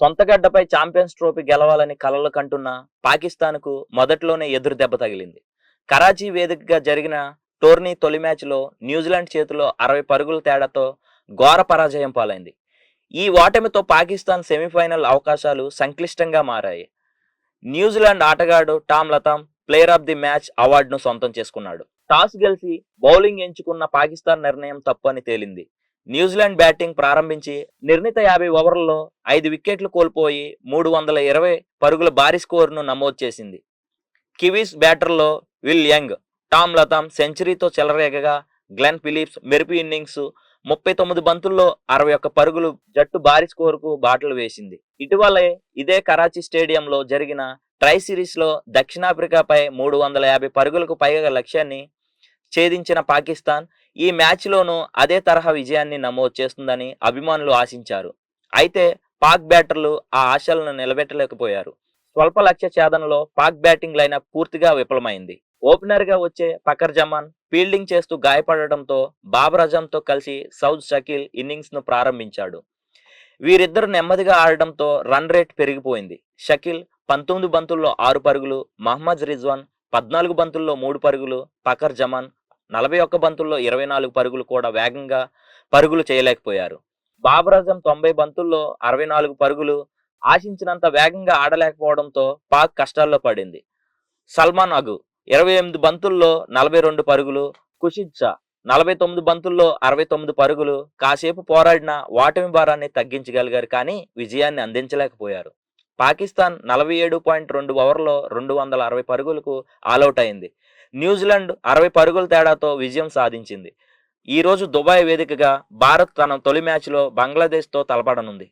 సొంతగడ్డపై champions trophy గెలవాలని కలలు కంటున్న పాకిస్తాన్కు మొదట్లోనే ఎదురు దెబ్బ తగిలింది. కరాచీ వేదికగా జరిగిన టోర్నీ తొలి మ్యాచ్లో న్యూజిలాండ్ చేతిలో అరవై పరుగుల తేడాతో ఘోర పరాజయం పాలైంది. ఈ ఓటమితో పాకిస్తాన్ సెమీఫైనల్ అవకాశాలు సంక్లిష్టంగా మారాయి. న్యూజిలాండ్ ఆటగాడు Tom Latham player of the match అవార్డును సొంతం చేసుకున్నాడు. టాస్ గెలిచి బౌలింగ్ ఎంచుకున్న పాకిస్తాన్ నిర్ణయం తప్పు అని తేలింది. న్యూజిలాండ్ బ్యాటింగ్ ప్రారంభించి నిర్ణీత యాభై ఓవర్లలో ఐదు వికెట్లు కోల్పోయి మూడు వందల ఇరవై పరుగుల భారీ స్కోరును నమోదు చేసింది. కివీస్ బ్యాటర్లో విల్ యంగ్ టామ్ లతామ్ సెంచరీతో చెలరేగగా గ్లెన్ ఫిలిప్స్ మెరుపు ఇన్నింగ్స్ ముప్పై తొమ్మిది బంతుల్లో అరవై ఒక్క పరుగులు జట్టు భారీ స్కోరుకు బాటలు వేసింది. ఇటీవలే ఇదే కరాచీ స్టేడియంలో జరిగిన ట్రై సిరీస్లో దక్షిణాఫ్రికాపై మూడు వందల యాభై పరుగులకు పైగా లక్ష్యాన్ని ఛేదించిన పాకిస్తాన్ ఈ మ్యాచ్లోనూ అదే తరహా విజయాన్ని నమోదు చేస్తుందని అభిమానులు ఆశించారు. అయితే పాక్ బ్యాటర్లు ఆ ఆశలను నిలబెట్టలేకపోయారు. స్వల్ప లక్ష్య ఛేదనలో పాక్ బ్యాటింగ్ లైనప్ పూర్తిగా విఫలమైంది. ఓపెనర్గా వచ్చే పకర్ జమాన్ ఫీల్డింగ్ చేస్తూ గాయపడటంతో బాబర్ అజంతో కలిసి సౌద్ షకీల్ ఇన్నింగ్స్ను ప్రారంభించాడు. వీరిద్దరు నెమ్మదిగా ఆడడంతో రన్ రేట్ పెరిగిపోయింది. షకీల్ పంతొమ్మిది బంతుల్లో ఆరు పరుగులు మహమ్మద్ రిజ్వాన్ పద్నాలుగు బంతుల్లో మూడు పరుగులు పకర్ జమాన్ నలభై ఒక్క బంతుల్లో ఇరవై నాలుగు పరుగులు కూడా వేగంగా పరుగులు చేయలేకపోయారు. బాబర్ అజం తొంభై బంతుల్లో అరవై నాలుగు పరుగులు ఆశించినంత వేగంగా ఆడలేకపోవడంతో పాక్ కష్టాల్లో పడింది. సల్మాన్ అగు ఇరవై ఎనిమిది బంతుల్లో నలభై రెండు పరుగులు కుషిద్ షా నలభై తొమ్మిది బంతుల్లో అరవై తొమ్మిది పరుగులు కాసేపు పోరాడిన ఓటమి భారాన్ని తగ్గించగలిగారు కానీ విజయాన్ని అందించలేకపోయారు. పాకిస్తాన్ నలభై ఏడు పాయింట్ రెండు ఓవర్లో రెండు వందల అరవై పరుగులకు ఆలౌట్ అయింది న్యూజిలాండ్ అరవై పరుగుల తేడాతో విజయం సాధించింది. ఈరోజు దుబాయ్ వేదికగా భారత్ తన తొలి మ్యాచ్లో బంగ్లాదేశ్తో తలపడనుంది.